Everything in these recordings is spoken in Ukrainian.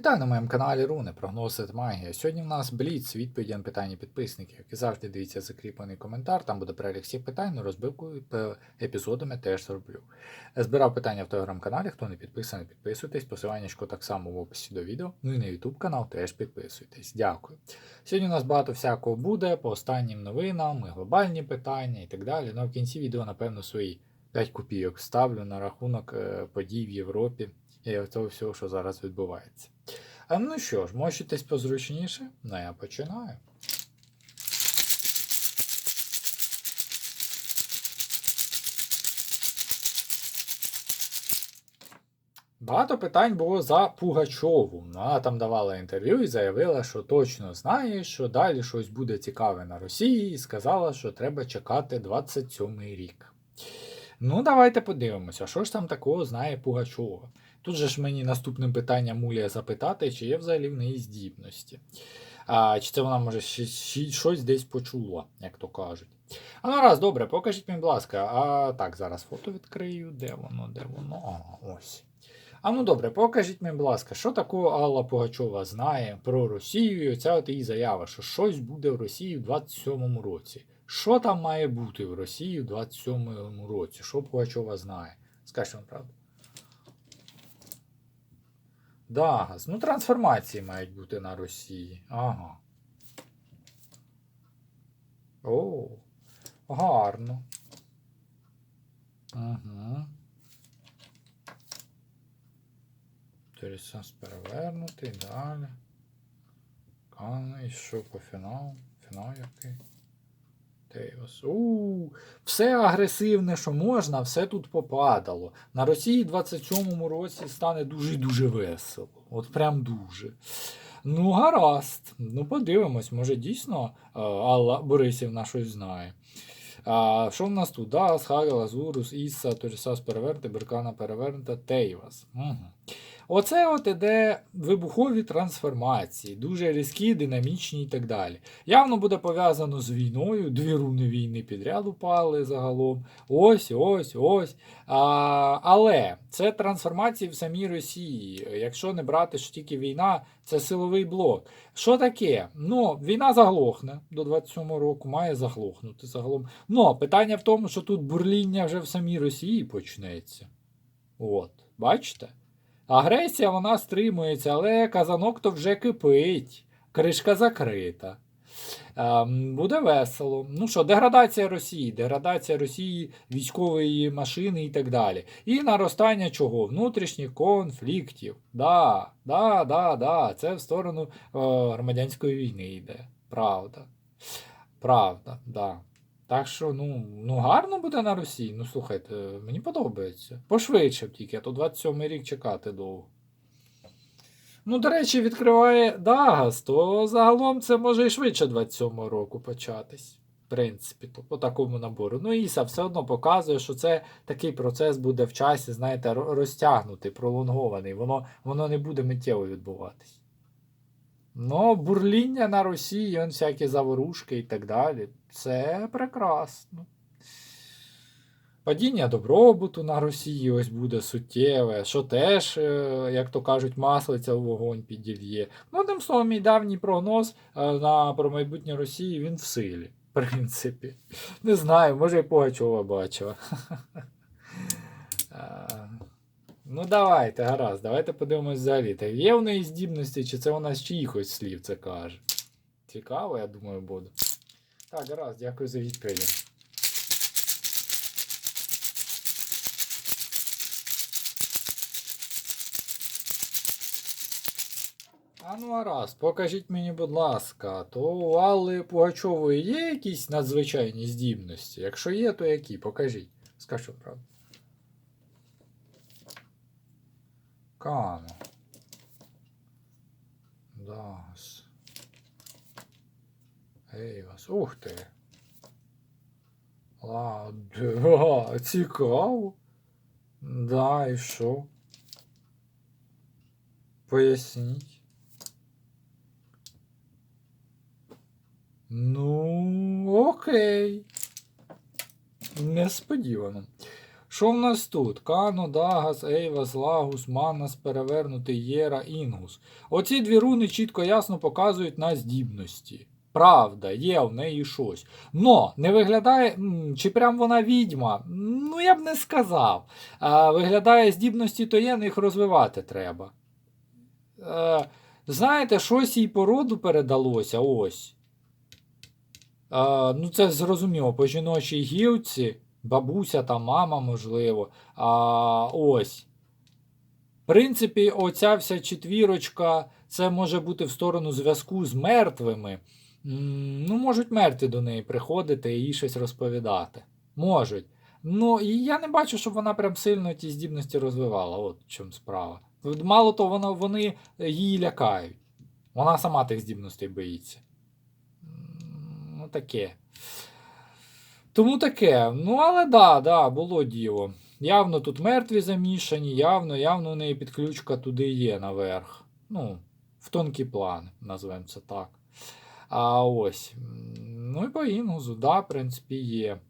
Вітаю на моєму каналі Руни, прогнози та магія. Сьогодні в нас бліц, відповіді на питання підписників. Як і завжди, дивіться закріплений коментар, там буде перелік всіх питань, ну розбивку епізодами теж зроблю. Збирав питання в телеграм-каналі, хто не підписаний, підписуйтесь, посиланнячко так само в описі до відео. Ну і на YouTube канал теж підписуйтесь. Дякую. Сьогодні у нас багато всякого буде по останнім новинам, і глобальні питання і так далі. Ну а в кінці відео, напевно, свої 5 копійок ставлю на рахунок е, подій в Європі і того всього, що зараз відбувається. А ну що ж, мочитесь позручніше? Ну я починаю. Багато питань було за Пугачову. Ну, Вона там давала інтерв'ю і заявила, що точно знає, що далі щось буде цікаве на Росії, і сказала, що треба чекати 27-й рік. Ну, давайте подивимося, що ж там такого знає Пугачова. Тут же ж мені наступним питанням Мулія запитати, чи є взагалі в неї здібності. А, Чи це вона може щось десь почула, як то кажуть. А ну раз, добре, покажіть мені, будь ласка. А так, зараз фото відкрию. Де воно, де воно? Ага, ось. А ну добре, покажіть мені, будь ласка, що такого Алла Пугачова знає про Росію і оця от її заява, що щось буде в Росії в 27-му році. Що там має бути в Росії в 27-му році? Що Пугачова знає? Скажіть вам правду. Да, газ. ну трансформації мають бути на Росії. Ага. О, гарно. Угу. Тересас перевернутий, далі. Кана, і що по фіналу? Фінал який? Тейос. У, все агресивне, що можна, все тут попадало. На Росії в 27-му році стане дуже-дуже весело. От прям дуже. Ну, гаразд. Ну, подивимось, може дійсно е, Алла Борисівна щось знає. А, що в нас тут? Дас, Хагел, Азурус, Іса, Торісас перевернути, Беркана перевернута, Тейвас. Угу. Оце от іде вибухові трансформації, дуже різкі, динамічні і так далі. Явно буде пов'язано з війною, дві руни війни підряд упали загалом. Ось, ось, ось. А, але це трансформації в самій Росії. Якщо не брати що тільки війна, це силовий блок. Що таке? Ну, війна заглохне до 27 року, має заглохнути загалом. Ну, питання в тому, що тут бурління вже в самій Росії почнеться. От, бачите? Агресія вона стримується, але казанок то вже кипить. Кришка закрита. Ем, буде весело. Ну що, деградація Росії, деградація Росії, військової машини і так далі. І наростання чого? Внутрішніх конфліктів. Да, да, да, да. Це в сторону е, громадянської війни йде. Правда. Правда, да. Так що, ну, ну гарно буде на Росії. Ну, слухайте, мені подобається. Пошвидше б тільки, а то 27 рік чекати довго. Ну, до речі, відкриває Дагас, то загалом це може і швидше 27 року початись. В принципі, то по такому набору. Ну, Іса все одно показує, що це такий процес буде в часі, знаєте, розтягнутий, пролонгований. Воно, воно не буде миттєво відбуватись. Ну, бурління на Росії, он всякі заворушки і так далі. Це прекрасно. Падіння добробуту на Росії ось буде суттєве, що теж, е, як то кажуть, маслиця в вогонь підільє. Ну, одним словом, мій давній прогноз е, на про майбутнє Росії він в силі, в принципі. Не знаю, може і Пугачова бачила. Ну, давайте, гаразд, давайте подивимось взагалі. Та є в неї здібності, чи це вона з чиїхось слів це каже? Цікаво, я думаю, буде. Так, гаразд, дякую за відповіді. А ну гаразд, покажіть мені, будь ласка, то у Алли Пугачової є якісь надзвичайні здібності? Якщо є, то які? Покажіть. Скажу правду. Кано. Дас. Ейвас. Ух ти. Ладно, цікаво. Да, і що? Поясніть. Ну, окей. Несподівано. Що в нас тут? Кано, Дагас, Ейвас, Лагус, Манас, перевернутий Єра, Інгус. Оці дві руни чітко ясно показують на здібності. Правда, є в неї щось. Но не виглядає, чи прям вона відьма? Ну, я б не сказав. А, виглядає здібності, то є, їх розвивати треба. Е, знаєте, щось їй по роду передалося. Ось. Е, ну, це зрозуміло, по жіночій гілці, бабуся та мама, можливо. А, ось. В принципі, оця вся четвірочка, це може бути в сторону зв'язку з мертвими. Ну, можуть мертві до неї приходити і їй щось розповідати. Можуть. Ну, і я не бачу, щоб вона прям сильно ті здібності розвивала. От в чому справа. Мало того, вона, вони її лякають. Вона сама тих здібностей боїться. Ну, таке. Тому таке. Ну, але да, да, було діло. Явно тут мертві замішані, явно, явно у неї підключка туди є наверх. Ну, в тонкий план, назвемо це так. А ось. Ну і по інгузу, да, в принципі, є.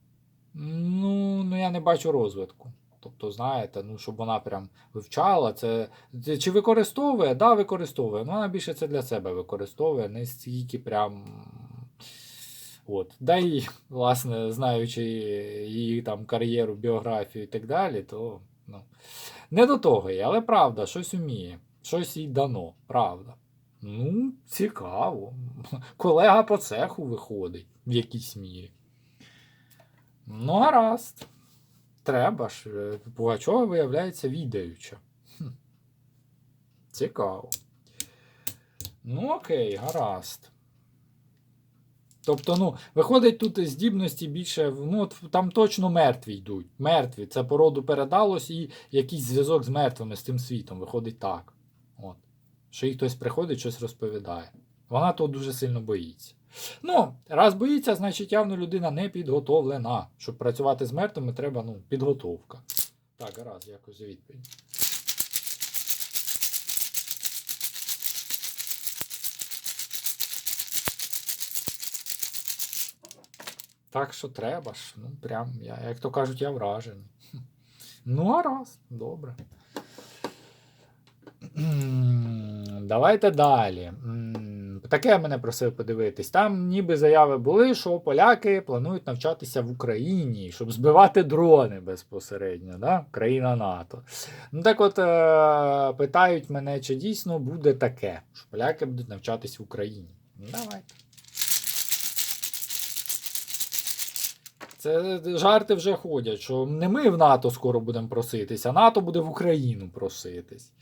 Ну, ну я не бачу розвитку. Тобто, знаєте, ну, щоб вона прям вивчала, це, чи використовує? Да, використовує. Ну, вона більше це для себе використовує, не стільки прям. От. Да і, власне, знаючи її там кар'єру, біографію і так далі, то ну, не до того є, але правда, щось вміє, щось їй дано, правда. Ну, цікаво. Колега по цеху виходить в якійсь мірі. Ну, гаразд. Треба ж. е, Пугачова виявляється відаюча. Хм. Цікаво. Ну, окей, гаразд. Тобто, ну, виходить, тут здібності більше, ну, там точно мертві йдуть. Мертві. Це породу передалось і якийсь зв'язок з мертвими, з тим світом. Виходить так. От. Що їй хтось приходить, щось розповідає. Вона того дуже сильно боїться. Ну, раз боїться, значить явно людина не підготовлена. Щоб працювати з мертвими, треба ну, підготовка. Так, гаразд, якось за відповідь. Так що треба ж. Ну, прям, я, як то кажуть, я вражений. Ну, гаразд, добре. Давайте далі. Таке мене просив подивитись. Там ніби заяви були, що поляки планують навчатися в Україні, щоб збивати дрони безпосередньо, да? країна НАТО. Ну так от е- питають мене, чи дійсно буде таке, що поляки будуть навчатись в Україні. Давайте. Це жарти вже ходять, що не ми в НАТО скоро будемо проситись, а НАТО буде в Україну проситись.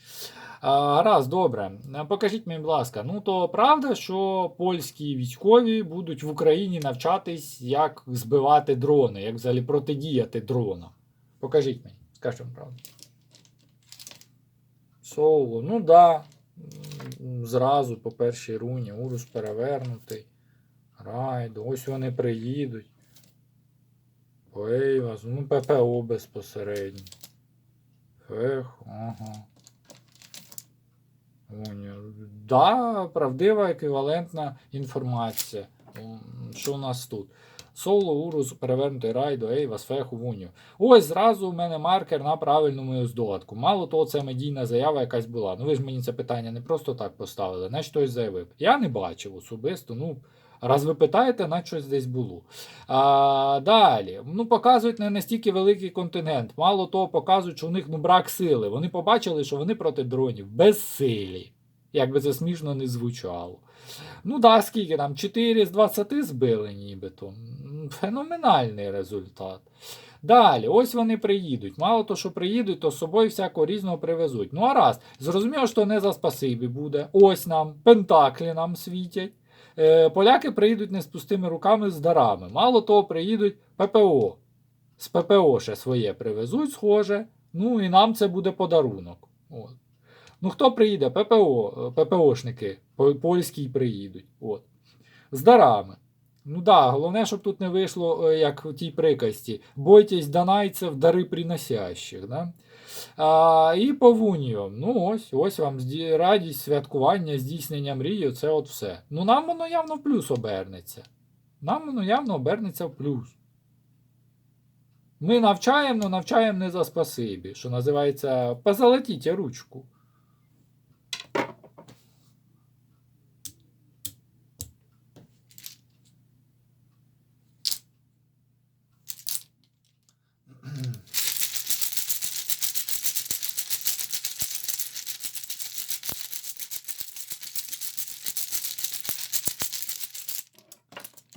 А, Гаразд, добре. Покажіть мені, будь ласка, ну то правда, що польські військові будуть в Україні навчатись, як збивати дрони, як взагалі протидіяти дронам. Покажіть мені, скажіть вам правду. Соло, ну да. Зразу по першій руні, урус перевернутий. Райду, ось вони приїдуть. Ейвас, ну ППО безпосередньо. Фех, ага. Уні. Да, правдива еквівалентна інформація. Що у нас тут? Соло, Урус, перевернутий райдо, Ейвас, Феху, Вуню. Ось зразу у мене маркер на правильну мою здогадку. Мало того, це медійна заява якась була. Ну ви ж мені це питання не просто так поставили, наче хтось заявив. Я не бачив особисто. Ну, раз ви питаєте, наче щось десь було. А, далі. Ну, показують не настільки великий контингент. Мало того, показують, що у них ну, брак сили. Вони побачили, що вони проти дронів безсилі. Як би це смішно не звучало. Ну, да, скільки там? 4 з 20 збили нібито. Феноменальний результат. Далі, ось вони приїдуть. Мало то, що приїдуть, то з собою всякого різного привезуть. Ну, а раз, зрозуміло, що не за спасибі буде. Ось нам, пентаклі нам світять. Е, поляки приїдуть не з пустими руками з дарами. Мало того, приїдуть ППО. З ППО ще своє привезуть, схоже. Ну і нам це буде подарунок. От. Ну, хто приїде? ППО, е, ППОшники польські приїдуть. От. З дарами. Ну да, головне, щоб тут не вийшло, е, як у тій приказці. Бойтесь донайців, дари приносящих. Да? А, і Павунію. Ну ось, ось вам радість, святкування, здійснення мрії, це от все. Ну нам воно явно в плюс обернеться. Нам воно явно обернеться в плюс. Ми навчаємо, але навчаємо не за спасибі, що називається позолотіть ручку.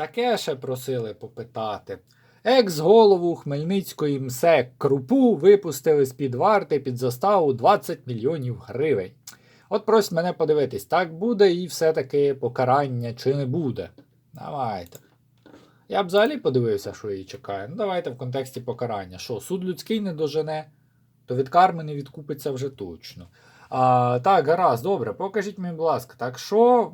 Таке ще просили попитати. Екс-голову Хмельницької МСЕК Крупу випустили з-під варти під заставу 20 мільйонів гривень. От просять мене подивитись, так буде і все-таки покарання чи не буде. Давайте. Я б взагалі подивився, що її чекає. Ну, давайте в контексті покарання. Що, суд людський не дожене, то від карми не відкупиться вже точно. А, так, гаразд, добре, покажіть мені, будь ласка, так що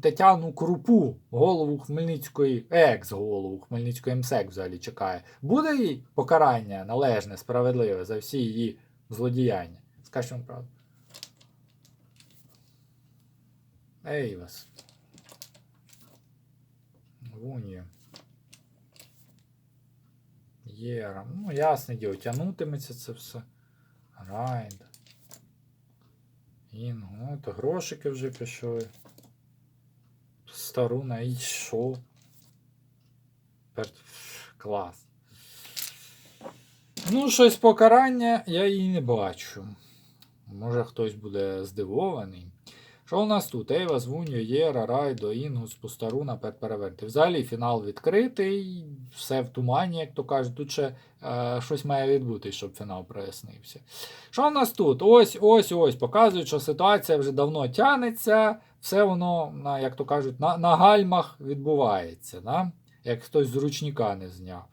Тетяну Крупу, голову Хмельницької, екс-голову Хмельницької МСЕК взагалі чекає. Буде їй покарання належне, справедливе за всі її злодіяння? Скажіть правду. Ей вас. Вунія. Єра. Ну, ясне діло, тягнутиметься це все. Райд. Інг, ну, то грошики вже пішли. Старуна і що? Клас. Ну, щось покарання я її не бачу. Може хтось буде здивований. Що у нас тут? Ейва, Звуньо, Єра, Райдо, Інгус, Постаруна, Переверти. Взагалі фінал відкритий, все в тумані, як то кажуть. Тут ще е, щось має відбутись, щоб фінал прояснився. Що у нас тут? Ось, ось, ось. Показують, що ситуація вже давно тянеться, все воно, на, як то кажуть, на, на гальмах відбувається. Да? Як хтось з ручника не зняв.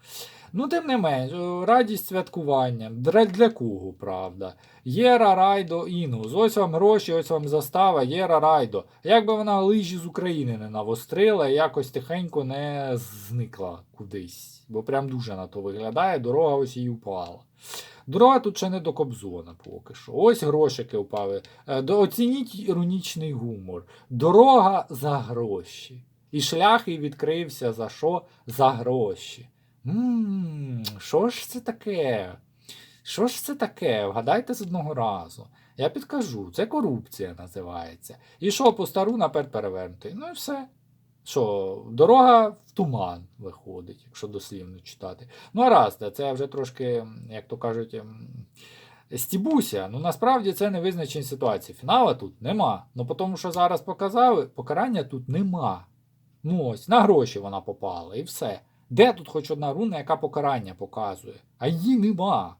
Ну, тим не менш, радість святкування. Для, кого, правда? Єра Райдо Інгус. Ось вам гроші, ось вам застава, Єра Райдо. Як би вона лижі з України не навострила, і якось тихенько не зникла кудись. Бо прям дуже на то виглядає, дорога ось їй упала. Дорога тут ще не до Кобзона поки що. Ось грошики впали. Е, Оцініть іронічний гумор. Дорога за гроші. І шлях їй відкрився за що? За гроші. Що ж це таке? Що ж це таке? Вгадайте з одного разу. Я підкажу, це корупція називається. І що, по стару наперед перевернути? Ну і все. Що, дорога в туман виходить, якщо дослівно читати. Ну, а раз, це вже трошки, як то кажуть, стібуся. Ну насправді це не визначені ситуації. Фінала тут нема. Ну тому що зараз показали, покарання тут нема. Ну ось, на гроші вона попала, і все. Де тут хоч одна руна, яка покарання показує? А її нема.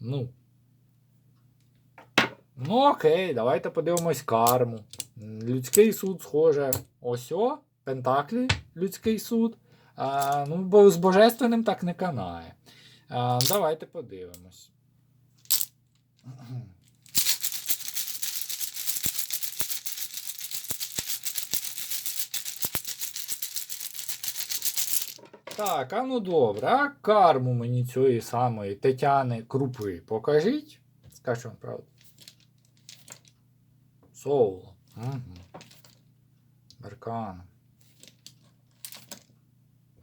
Ну. Ну, окей, давайте подивимось карму. Людський суд схоже. Ось о, Пентаклі, людський суд. А, ну, бо з божественним так не канає. А, давайте подивимось. Так, а ну добре, а карму мені цієї самої Тетяни Крупи покажіть. Скажу вам правду. Соло. Угу. Беркан.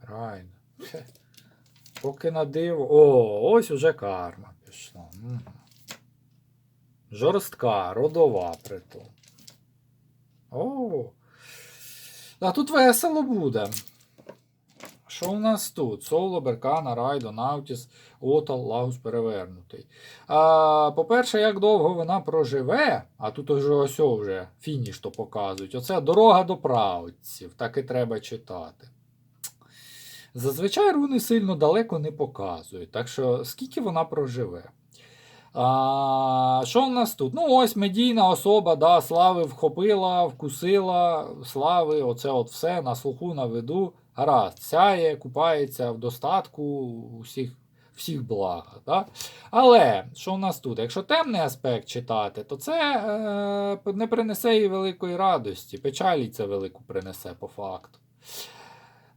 Райд. Хе. Поки на диво. О, ось уже карма пішла. Угу. Жорстка, родова притом. О. А тут весело буде. Що у нас тут? Соло, Беркана, Райдо, Наутіс, Отал, Лагус перевернутий. А, по-перше, як довго вона проживе, а тут уже ось вже фініш то показують. Оце дорога до правців, так і треба читати. Зазвичай руни сильно далеко не показують, так що скільки вона проживе. А, що у нас тут? Ну, ось медійна особа, да, слави вхопила, вкусила, слави, оце от все на слуху, на виду. Гаразд, сяє, купається в достатку всіх, всіх благ. Да? Але що у нас тут? Якщо темний аспект читати, то це е, не принесе їй великої радості. Печалі це велику принесе по факту.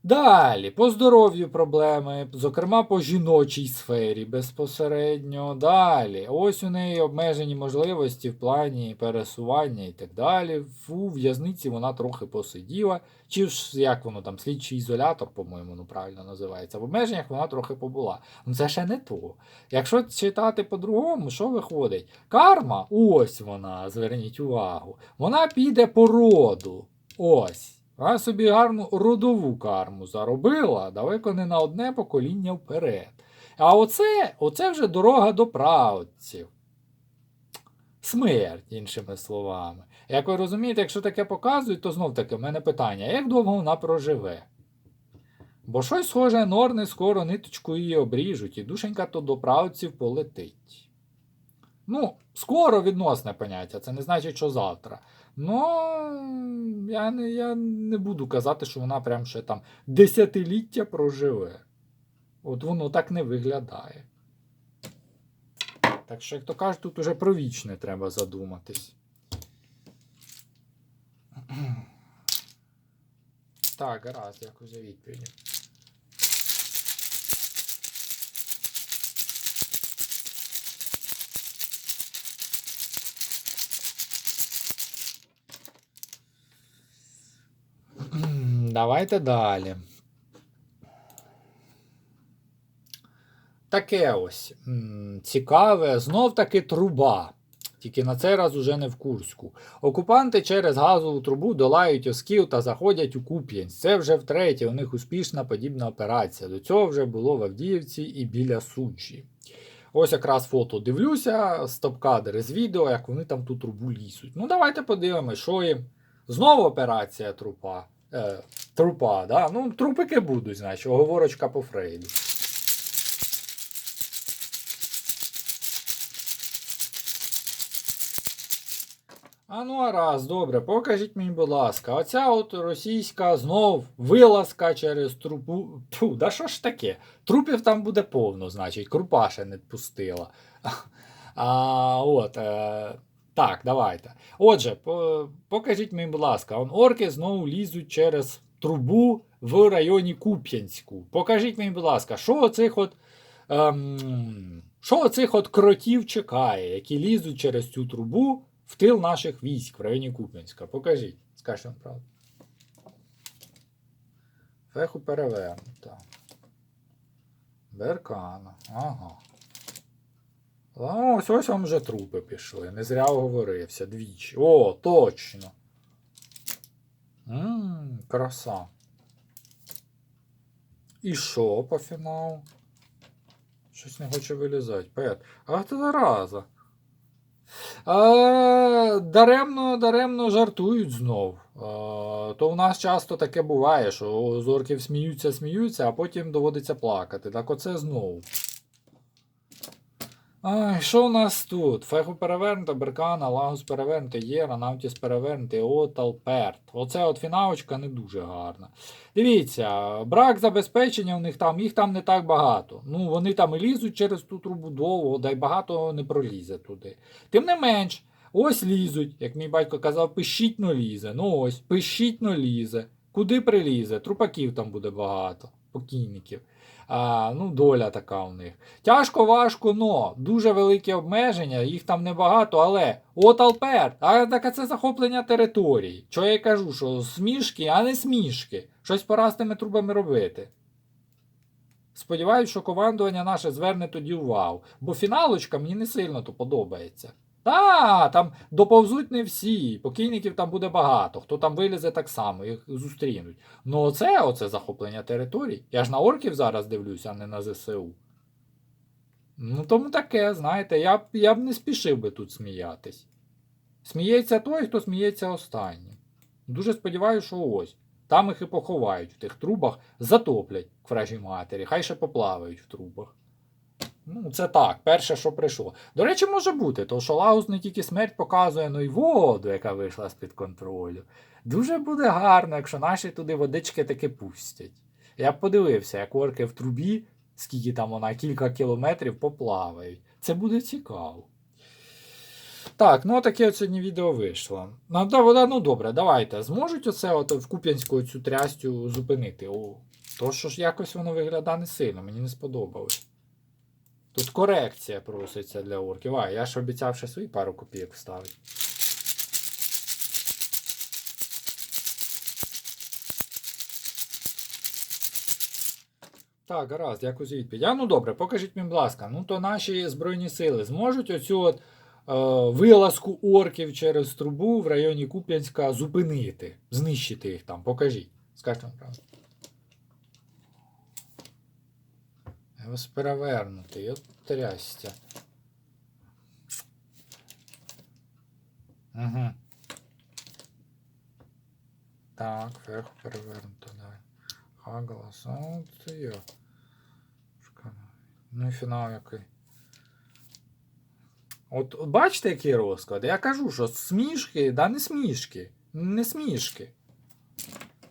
Далі, по здоров'ю проблеми, зокрема по жіночій сфері безпосередньо. Далі, ось у неї обмежені можливості в плані пересування і так далі. У в'язниці вона трохи посиділа. Чи ж як воно там, слідчий ізолятор, по-моєму, ну правильно називається. В обмеженнях вона трохи побула. Ну це ще не то. Якщо читати по-другому, що виходить? Карма, ось вона, зверніть увагу, вона піде по роду. Ось. Вона собі гарну родову карму заробила, далеко не на одне покоління вперед. А оце, оце вже дорога до правців. Смерть, іншими словами. Як ви розумієте, якщо таке показують, то знов таки в мене питання: як довго вона проживе? Бо щось схоже, норни скоро ниточку її обріжуть, і душенька то до правців полетить. Ну, скоро відносне поняття, це не значить, що завтра. Ну, я не, я не буду казати, що вона прям ще там десятиліття проживе. От воно так не виглядає. Так що, як то кажуть, тут уже про вічне треба задуматись. Так, гаразд, дякую за відповідь. Давайте далі. Таке ось цікаве, знов таки труба. Тільки на цей раз уже не в Курську. Окупанти через газову трубу долають Оскіл та заходять у Куп'янськ. Це вже втретє, у них успішна подібна операція. До цього вже було в Авдіївці і біля Сучі. Ось якраз фото дивлюся, стоп-кадри з відео, як вони там ту трубу лізуть. Ну, давайте подивимось, що їм. Знову операція трупа. Е, трупа, да? Ну, трупики будуть, значить, оговорочка по Фрейду. А ну а раз, добре, покажіть мені, будь ласка, оця от російська знов вилазка через трупу. Фу, да що ж таке? Трупів там буде повно, значить, крупа ще не пустила. А, от, е, так, давайте. Отже, по, покажіть мені, будь ласка, он орки знову лізуть через трубу в районі Куп'янську. Покажіть мені, будь ласка, що оцих от. Ем, що оцих от кротів чекає, які лізуть через цю трубу в тил наших військ в районі Куп'янська? Покажіть, скажіть вам правду. Феху перевернута. Беркана. Ага. Ось ось вам вже трупи пішли. Не зря оговорився двічі. О, точно. Ммм, краса. І що по фіналу? Щось не хоче вилізати. Пет. Ах ти зараза. А, даремно, даремно жартують знов. А, то в нас часто таке буває, що з орків сміються, сміються, а потім доводиться плакати. Так оце знову. Ай, що у нас тут? Феху перевернута, Беркана, Лагус перевернута, Єра, Навтіс перевернутий, Отал, Перт. Оце от фіналочка не дуже гарна. Дивіться, брак забезпечення у них там, їх там не так багато. Ну, вони там і лізуть через ту трубу довго, да й багато не пролізе туди. Тим не менш, ось лізуть, як мій батько казав, пищіть но лізе. Ну ось, пищіть но лізе. Куди прилізе? Трупаків там буде багато, покійників. А, ну, доля така у них. Тяжко, важко, но дуже великі обмеження, їх там небагато, але от Алпер, а таке це захоплення території. Що я кажу, що смішки, а не смішки. Щось пора з тими трубами робити. Сподіваюсь, що командування наше зверне тоді увагу, бо фіналочка мені не сильно то подобається. Та, там доповзуть не всі, покійників там буде багато, хто там вилізе так само, їх зустрінуть. Ну оце, оце захоплення територій. Я ж на орків зараз дивлюся, а не на ЗСУ. Ну, тому таке, знаєте, я б, я б не спішив би тут сміятись. Сміється той, хто сміється останнім. Дуже сподіваюся, що ось. Там їх і поховають в тих трубах, затоплять к вражій матері, хай ще поплавають в трубах. Ну, це так, перше, що прийшло. До речі, може бути, тому що Лагус не тільки смерть показує, але й воду, яка вийшла з-під контролю. Дуже буде гарно, якщо наші туди водички таки пустять. Я б подивився, як орки в трубі, скільки там вона, кілька кілометрів поплавають. Це буде цікаво. Так, ну таке от сьогодні відео вийшло. Ну, да, ну добре, давайте. Зможуть оце от в Куп'янську цю трястю зупинити? О, То, що ж якось воно виглядає не сильно, мені не сподобалось. Тут корекція проситься для орків. А, я ж обіцяв ще свої пару копійок вставити. Так, гаразд, дякую за відповідь. А ну добре, покажіть мені, будь ласка. Ну то наші Збройні сили зможуть оцю от е, вилазку орків через трубу в районі Куп'янська зупинити, знищити їх там. Покажіть. Скажіть вам правду. Ось перевернутий, от трястя. Угу. Так, вверх перевернуто, давай. Хаглас, от це Ну і фінал який. От, от бачите, який розклад? Я кажу, що смішки, да не смішки. Не смішки.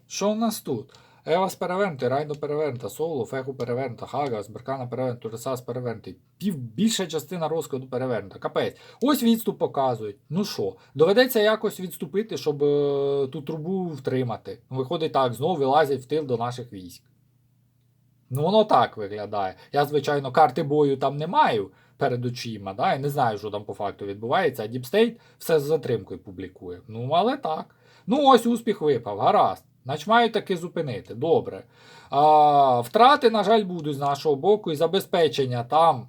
Що у нас тут? Евас перевернутий, Райдо перевернута, Соло, Феху перевернута, Хагас, Беркана перевернута, Туресас перевернутий. Пів, більша частина розкладу перевернута. Капець. Ось відступ показують. Ну що, доведеться якось відступити, щоб е, ту трубу втримати. Виходить так, знову вилазять в тил до наших військ. Ну, воно так виглядає. Я, звичайно, карти бою там не маю перед очима, да, і не знаю, що там по факту відбувається, а Діпстейт все з затримкою публікує. Ну, але так. Ну, ось успіх випав, гаразд. Значить, мають таки зупинити. Добре. А, втрати, на жаль, будуть з нашого боку, і забезпечення там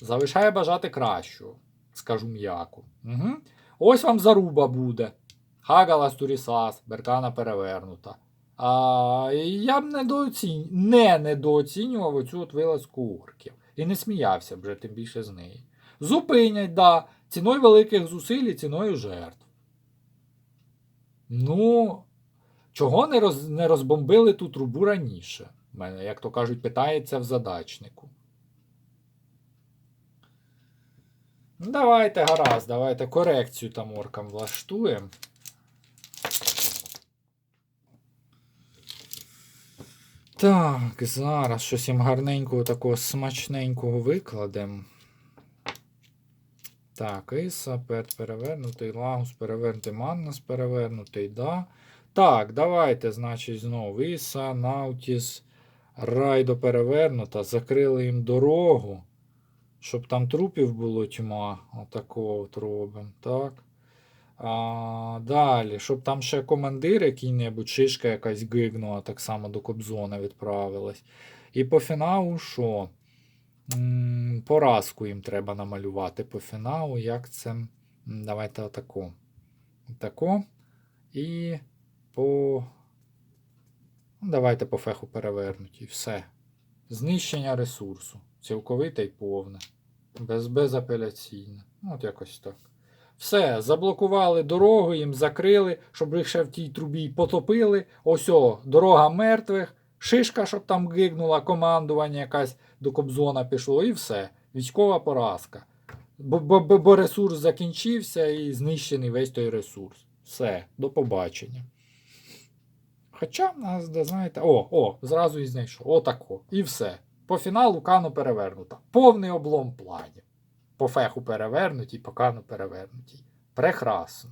залишає бажати кращого, скажу м'яко. Угу. Ось вам заруба буде. Хагалас Турісас, Беркана перевернута. А, я б недооцінь... не недооцінював оцю от вилазку орків. І не сміявся б вже тим більше з неї. Зупинять, да, ціною великих зусиль і ціною жертв. Ну, чого не, роз... не розбомбили ту трубу раніше? Мене, як то кажуть, питається в задачнику. Ну, давайте, гаразд, давайте корекцію там оркам влаштуємо. Так, зараз щось їм гарненького, такого смачненького викладемо. Так, Іса, Пет перевернутий, Лагус перевернутий, Маннас перевернутий, да. Так, давайте, значить, знову Іса, Наутіс, Райдо перевернута. Закрили їм дорогу, щоб там трупів було тьма. Отакого от робимо. Так. А, далі, щоб там ще командир який-небудь, шишка якась гигнула, так само до Кобзона відправилась. І по фіналу що? Поразку їм треба намалювати по фіналу. Як це? Давайте отако. Отако. І по. Ну, Давайте по феху перевернуті. Все. Знищення ресурсу. Цілковите і повне. Без, безапеляційне. Ну, От якось так. Все, заблокували дорогу, їм закрили, щоб їх ще в тій трубі потопили. Ось о, дорога мертвих, шишка, щоб там гигнула, командування якась до Кобзона пішло, і все. Військова поразка. Бо, ресурс закінчився і знищений весь той ресурс. Все, до побачення. Хоча нас, знаєте, о, о, зразу і знайшов. Отако. І все. По фіналу Кану перевернута. Повний облом планів. По феху перевернутій, по кану перевернутій. Прекрасно.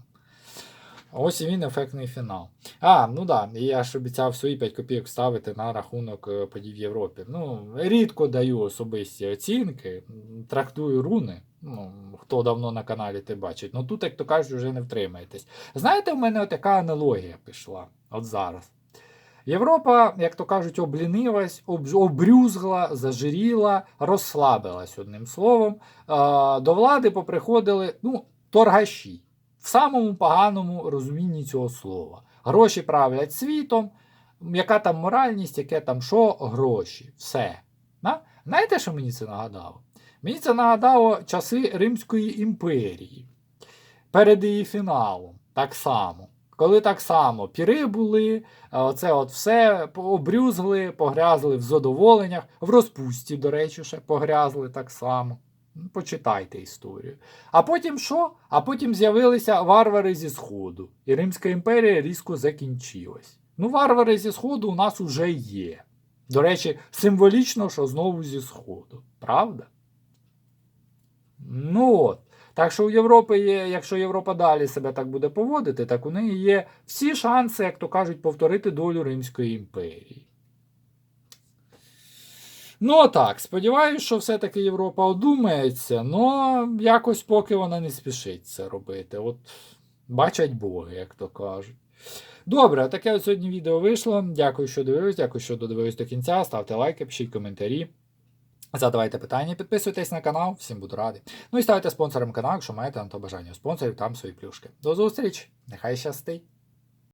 Ось і він ефектний фінал. А, ну да, і я ж обіцяв свої 5 копійок ставити на рахунок е, подій в Європі. Ну, рідко даю особисті оцінки, трактую руни. Ну, хто давно на каналі те бачить. Ну тут, як то кажуть, вже не втримаєтесь. Знаєте, в мене така аналогія пішла от зараз. Європа, як то кажуть, облінилась, об- обрюзгла, зажиріла, розслабилась одним словом. До влади поприходили ну, торгаші в самому поганому розумінні цього слова. Гроші правлять світом. Яка там моральність, яке там що, гроші. Все. На? Знаєте, що мені це нагадало? Мені це нагадало часи Римської імперії перед її фіналом. Так само. Коли так само піри були, а оце от все обрюзгли, погрязли в задоволеннях, в розпусті, до речі, ще погрязли так само. Ну, Почитайте історію. А потім що? А потім з'явилися варвари зі Сходу, і Римська імперія різко закінчилась. Ну, варвари зі Сходу у нас уже є. До речі, символічно, що знову зі Сходу. Правда? Ну от. Так що у Європи є, якщо Європа далі себе так буде поводити, так у неї є всі шанси, як то кажуть, повторити долю Римської імперії. Ну так, сподіваюся, що все-таки Європа одумається, але якось поки вона не спішить це робити. От бачать боги, як то кажуть. Добре, таке от сьогодні відео вийшло. Дякую, що дивились, дякую, що додивились до кінця. Ставте лайки, пишіть коментарі. Задавайте питання, підписуйтесь на канал, всім буду радий. Ну і ставте спонсором каналу, якщо маєте на то бажання. У спонсорів там свої плюшки. До зустрічі! Нехай щастить!